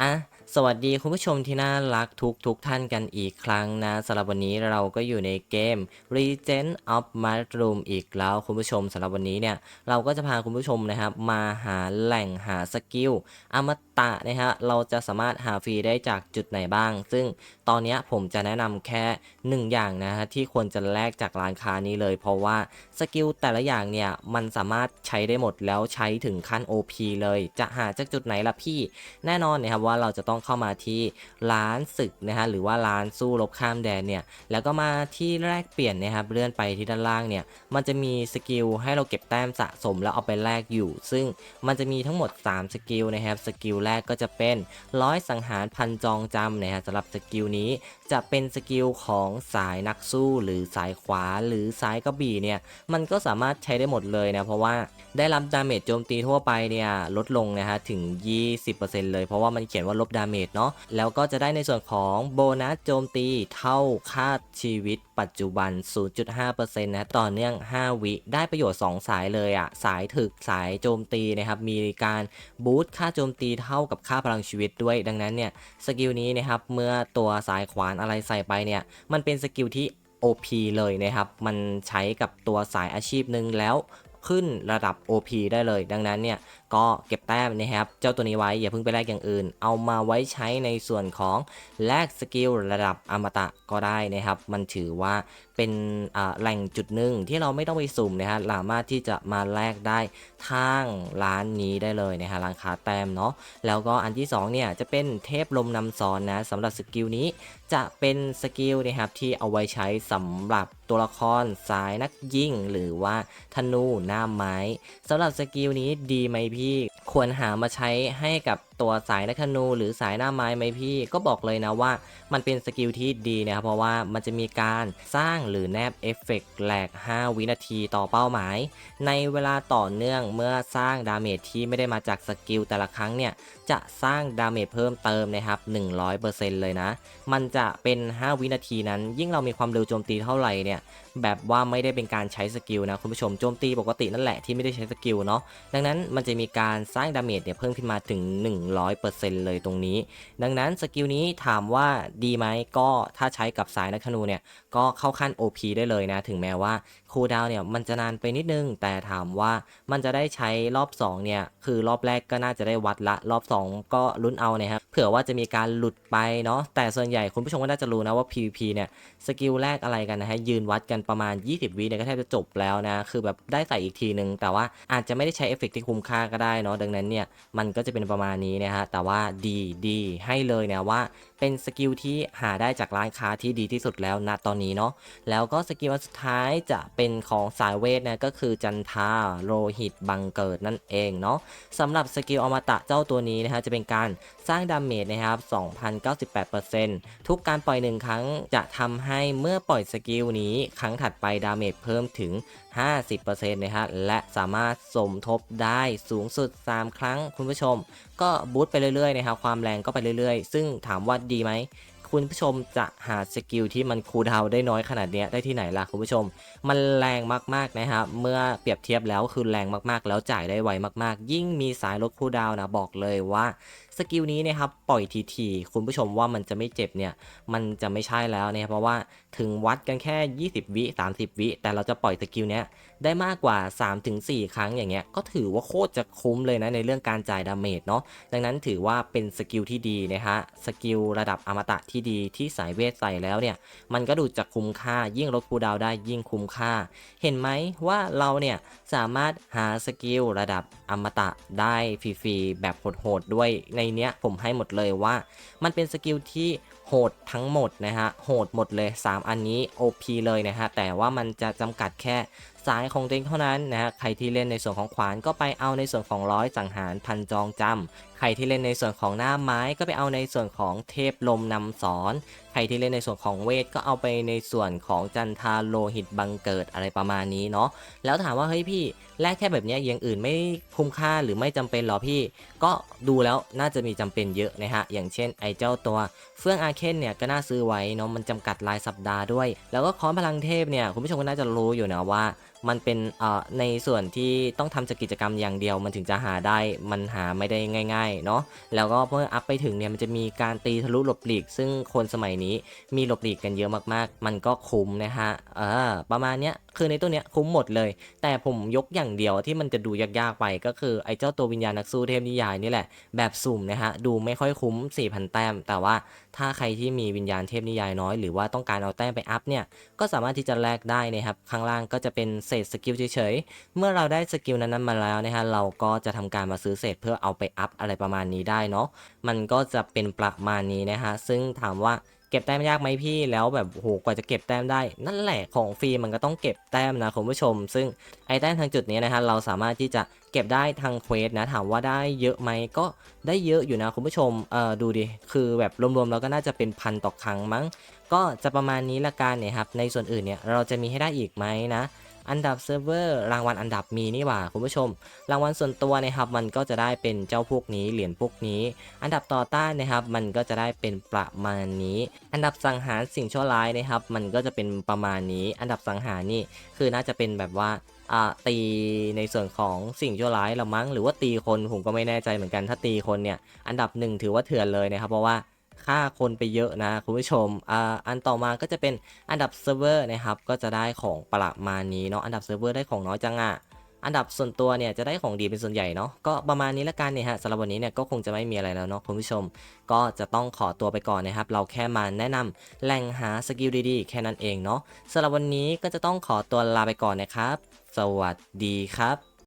อะสวัสดีคุณผู้ชมที่น่ารักทุกทุกท่านกันอีกครั้งนะสำหรับวันนี้เราก็อยู่ในเกม Regent of Mushroom อีกแล้วคุณผู้ชมสำหรับวันนี้เนี่ย เราก็จะพาคุณผู้ชมนะครับ มาหาแหล่งหาสกิลอม ตะนะฮะเราจะสามารถหาฟรีได้จากจุดไหนบ้าง ซึ่งตอนนี้ผมจะแนะนำแค่หนึ่งอย่างนะฮะที่ควรจะแลกจากร้านค้านี้เลย เพราะว่าสกิลแต่ละอย่างเนี่ยมันสามารถใช้ได้หมดแล้วใช้ถึงขั้น OP เลย จะหาจากจุดไหนล่ะพี่ แน่นอนนะครับว่าเราจะต้องเข้ามาที่ร้านศึกนะฮะหรือว่าร้านสู้รบข้ามแดนเนี่ยแล้วก็มาที่แลกเปลี่ยนนะครับเลื่อนไปที่ด้านล่างเนี่ยมันจะมีสกิลให้เราเก็บแต้มสะสมแล้วเอาไปแลกอยู่ ซึ่งมันจะมีทั้งหมด 3 สกิลนะครับสกิลแรกก็จะเป็นร้อยสังหารพันจองจำนะฮะสำหรับสกิลนี้จะเป็นสกิลของสายนักสู้หรือสายขวาหรือสายกระบี่เนี่ยมันก็สามารถใช้ได้หมดเลยนะเพราะว่าได้รับดาเมจโจมตีทั่วไปเนี่ยลดลงนะฮะถึง 20%เลยเพราะว่ามันเขียนว่าลบดาเมจเนาะแล้วก็จะได้ในส่วนของโบนัสโจมตีเท่าค่าชีวิต ปัจจุบัน 0.5%นะต่อเนื่อง 5 วิได้ประโยชน์ 2 สายเลยอะสายถึกสายโจมตีนะครับมีการบูสต์ค่าโจมตีเท่ากับค่าพลังชีวิตด้วย ดังนั้นเนี่ยสกิลนี้นะครับเมื่อตัวสายขวานอะไรใส่ไปเนี่ยมันเป็นสกิลที่ OP เลยนะครับมันใช้กับตัวสายอาชีพหนึ่งแล้วขึ้นระดับ OP ได้เลย ดังนั้นเนี่ยก็เก็บแต้มนะครับ เจ้าตัวนี้ไว้อย่าเพิ่งไปแลกอย่างอื่น เอามาไว้ใช้ในส่วนของแลกสกิลระดับอมตะก็ได้นะครับ มันถือว่าเป็นแหล่งจุดหนึ่งที่เราไม่ต้องไปสุ่มนะฮะสามารถที่จะมาแลกได้ทางร้านนี้ได้เลยนะฮะร้านค้าแต้มเนาะแล้วก็อันที่2เนี่ยจะเป็นเทพลมนำซ้อนนะสำหรับสกิลนี้จะเป็นสกิลนะครับที่เอาไว้ใช้สำหรับตัวละครสายนักยิงหรือว่าธนูหน้าไม้สำหรับสกิลนี้ดีไหมพี่ควรหามาใช้ให้กับตัวสายนักธนูหรือสายหน้าไม้ไหมพี่ก็บอกเลยนะว่ามันเป็นสกิลที่ดีนะครับเพราะว่ามันจะมีการสร้างหรือแนบเอฟเฟกต์แหลก 5 วินาทีต่อเป้าหมาย ในเวลาต่อเนื่องเมื่อสร้างดาเมจที่ไม่ได้มาจากสกิลแต่ละครั้งเนี่ย จะสร้างดาเมจเพิ่มเติมนะครับ 100%เลยนะ มันจะเป็น 5 วินาทีนั้น ยิ่งเรามีความเร็วโจมตีเท่าไหร่เนี่ยแบบว่าไม่ได้เป็นการใช้สกิลนะคุณผู้ชมโจมตีปกตินั่นแหละที่ไม่ได้ใช้สกิลเนาะดังนั้นมันจะมีการสร้างดาเมจเนี่ยเพิ่มขึ้นมาถึง 100%เลยตรงนี้ ดังนั้นสกิลนี้ถามว่าดีไหมก็ถ้าใช้กับสายนักธนูเนี่ยก็เข้าขั้น OP ได้เลยนะ ถึงแม้ว่าคูลดาวน์เนี่ยมันจะนานไปนิดนึง แต่ถามว่ามันจะได้ใช้รอบ 2 เนี่ย คือรอบแรกก็น่าจะได้วัดละ รอบ 2 ก็ลุ้นเอานะครับเผื่อว่าจะมีการหลุดไปเนาะแต่ส่วนใหญ่คุณผู้ชมก็น่าจะรู้นะว่า PVP เนี่ยสกิลแรกอะไรกันนะฮะยืนวัดกันประมาณ 20วิเนี่ยก็แทบจะจบแล้วนะคือแบบได้ใส่อีกทีนึง แต่ว่าอาจจะไม่ได้ใช้เอฟเฟกที่คุ้มค่าก็ได้เนาะดังนั้นเนี่ยมันก็จะเป็นประมาณนี้นะฮะแต่ว่าดีดีให้เลยนะว่าเป็นสกิลที่หาได้จากร้านค้าที่ดีที่สุดแล้วณตอนนี้เนาะแล้วก็สกิลอันสุดท้ายจะเป็นของสายเวทนะก็คือจันทาโลหิตบังเกิดนั่นเองเนาะสำหรับสกิลอมตะเจ้าตัวนี้นะฮะจะเป็นการสร้างดาเมจนะครับ2,098%ทุกการปล่อยหนึ่งครั้งจะทำให้เมื่อปล่อยสกิลนี้ครั้งถัดไปดาเมจเพิ่มถึง 50%นะฮะและสามารถสมทบได้สูงสุด 3 ครั้งคุณผู้ชม ก็บูตไปเรื่อยๆนะครับความแรงก็ไปเรื่อยๆ ซึ่งถามว่าดีไหมคุณผู้ชมจะหาสกิลที่มันคูลดาวได้น้อยขนาดนี้ได้ที่ไหนล่ะคุณผู้ชม มันแรงมากๆนะครับเมื่อเปรียบเทียบแล้วคือแรงมากๆ แล้วจ่ายได้ไวมากๆ ยิ่งมีสายลดคูลดาวนะบอกเลยว่า สกิลนี้นะครับปล่อยทีๆคุณผู้ชมว่ามันจะไม่เจ็บเนี่ยมันจะไม่ใช่แล้วนะครับเพราะว่าถึงวัดกันแค่ 20 วิ 30 วิ แต่เราจะปล่อยสกิลเนี้ยได้มากกว่า 3-4 ครั้งอย่างเงี้ยก็ถือว่าโคตรจะคุ้มเลยนะในเรื่องการจ่ายดาเมจเนาะดังนั้นถือว่าเป็นสกิลที่ดีนะฮะสกิลระดับอมตะที่ดีที่สายเวทใส่แล้วเนี่ยมันก็ดูจะคุ้มค่ายิ่งลดคูดาวได้ยิ่งคุ้มค่า เห็นไหมว่าเราเนี่ยสามารถหาสกิลระดับอมตะได้ฟรีๆแบบโหดๆด้วยในเนี้ยผมให้หมดเลยว่า มันเป็นสกิลที่ โหดทั้งหมดนะฮะ โหดหมดเลย 3 อันนี้ OP เลยนะฮะ แต่ว่ามันจะจำกัดแค่สายของตัวเองเท่านั้นนะฮะ ใครที่เล่นในส่วนของขวานก็ไปเอาในส่วนของร้อยสังหารพันจองจำ ใครที่เล่นในส่วนของหน้าไม้ก็ไปเอาในส่วนของเทพลมนำสอน ใครที่เล่นในส่วนของเวทก็เอาไปในส่วนของจันทาโลหิตบังเกิดอะไรประมาณนี้เนาะ แล้วถามว่าเฮ้ยพี่แลกแค่แบบนี้ยอย่างอื่นไม่คุ้มค่าหรือไม่จำเป็นหรอพี่ ก็ดูแล้วน่าจะมีจำเป็นเยอะนะฮะ อย่างเช่นไอเจ้าตัวเฟื่องอาเคนเนี่ยก็น่าซื้อไว้เนาะมันจำกัดรายสัปดาห์ด้วย แล้วก็ค้อนพลังเทพเนี่ยคุณผู้ชมก็น่าจะรู้อยู่นะว่า มันเป็นเอ่อในส่วนที่ต้องทำจากกิจกรรมอย่างเดียว มันถึงจะหาได้มันหาไม่ได้ง่าย ๆ เนาะแล้วก็เมื่ออัพไปถึงเนี่ยมันจะมีการตีทะลุหลบหลีก ซึ่งคนสมัยนี้มีหลบหลีกกันเยอะมากๆ มันก็คุ้มนะฮะเออประมาณเนี้ยคือในตัวเนี้ยคุ้มหมดเลย แต่ผมยกอย่างเดียวที่มันจะดูยากๆไปก็คือไอ้เจ้าตัววิญญาณนักสู้เทพนิยายนี่แหละแบบสุ่มนะฮะดูไม่ค่อยคุ้ม 4,000 แต้ม แต่ว่าถ้าใครที่มีวิญญาณเทพนิยายน้อย หรือว่าต้องการเอาแต้มไปอัพเนี่ยก็สามารถที่จะแลกได้นะครับข้างล่างก็จะเป็นเศษสกิลเฉยๆ เมื่อเราได้สกิลนั้นๆมาแล้วนะฮะเราก็จะทำการมาซื้อเศษเพื่อเอาไปอัพอะไรประมาณนี้ได้เนาะมันก็จะเป็นประมาณนี้นะฮะซึ่งถามว่าเก็บแต้มยากไหมพี่แล้วแบบโหกว่าจะเก็บแต้มได้ นั่นแหละของฟรีมันก็ต้องเก็บแต้มนะคุณผู้ชม ซึ่งไอ้แต้มทางจุดนี้นะฮะเราสามารถที่จะเก็บได้ทางเควสนะถามว่าได้เยอะไหมก็ได้เยอะอยู่นะคุณผู้ชมเออดูดิคือแบบรวมๆแล้วก็น่าจะเป็นพันต่อครั้งมั้ง ก็จะประมาณนี้ละกันเนี่ยครับในส่วนอื่นเนี่ยเราจะมีให้ได้อีกไหมนะ อันดับเซิร์ฟเวอร์รางวัลอันดับมีนี่หว่าคุณผู้ชม รางวัลส่วนตัวนะครับมันก็จะได้เป็นเจ้าพวกนี้เหรียญพวกนี้ อันดับต่อต้านนะครับมันก็จะได้เป็นประมาณนี้ อันดับสังหารสิ่งชั่วร้ายนะครับ มันก็จะเป็นประมาณนี้ อันดับสังหารนี่คือน่าจะเป็นแบบว่าอ่าตีในส่วนของสิ่งชั่วร้ายละมั้งหรือว่าตีคนผมก็ไม่แน่ใจเหมือนกันถ้าตีคนเนี่ยอันดับหนึ่งถือว่าเถื่อนเลยนะครับเพราะว่า ฆ่าคนไปเยอะนะคุณผู้ชมอ่าอันต่อมาก็จะเป็นอันดับเซิร์ฟเวอร์นะครับ ก็จะได้ของประมาณนี้เนาะ อันดับเซิร์ฟเวอร์ได้ของน้อยจังอะอันดับส่วนตัวเนี่ยจะได้ของดีเป็นส่วนใหญ่เนาะก็ประมาณนี้ละกันเนี่ยฮะสำหรับวันนี้เนี่ยก็คงจะไม่มีอะไรแล้วเนาะคุณผู้ชม ก็จะต้องขอตัวไปก่อนนะครับ เราแค่มาแนะนำแหล่งหาสกิลดีๆ แค่นั้นเองเนาะสำหรับวันนี้ก็จะต้องขอตัวลาไปก่อนนะครับ สวัสดีครับ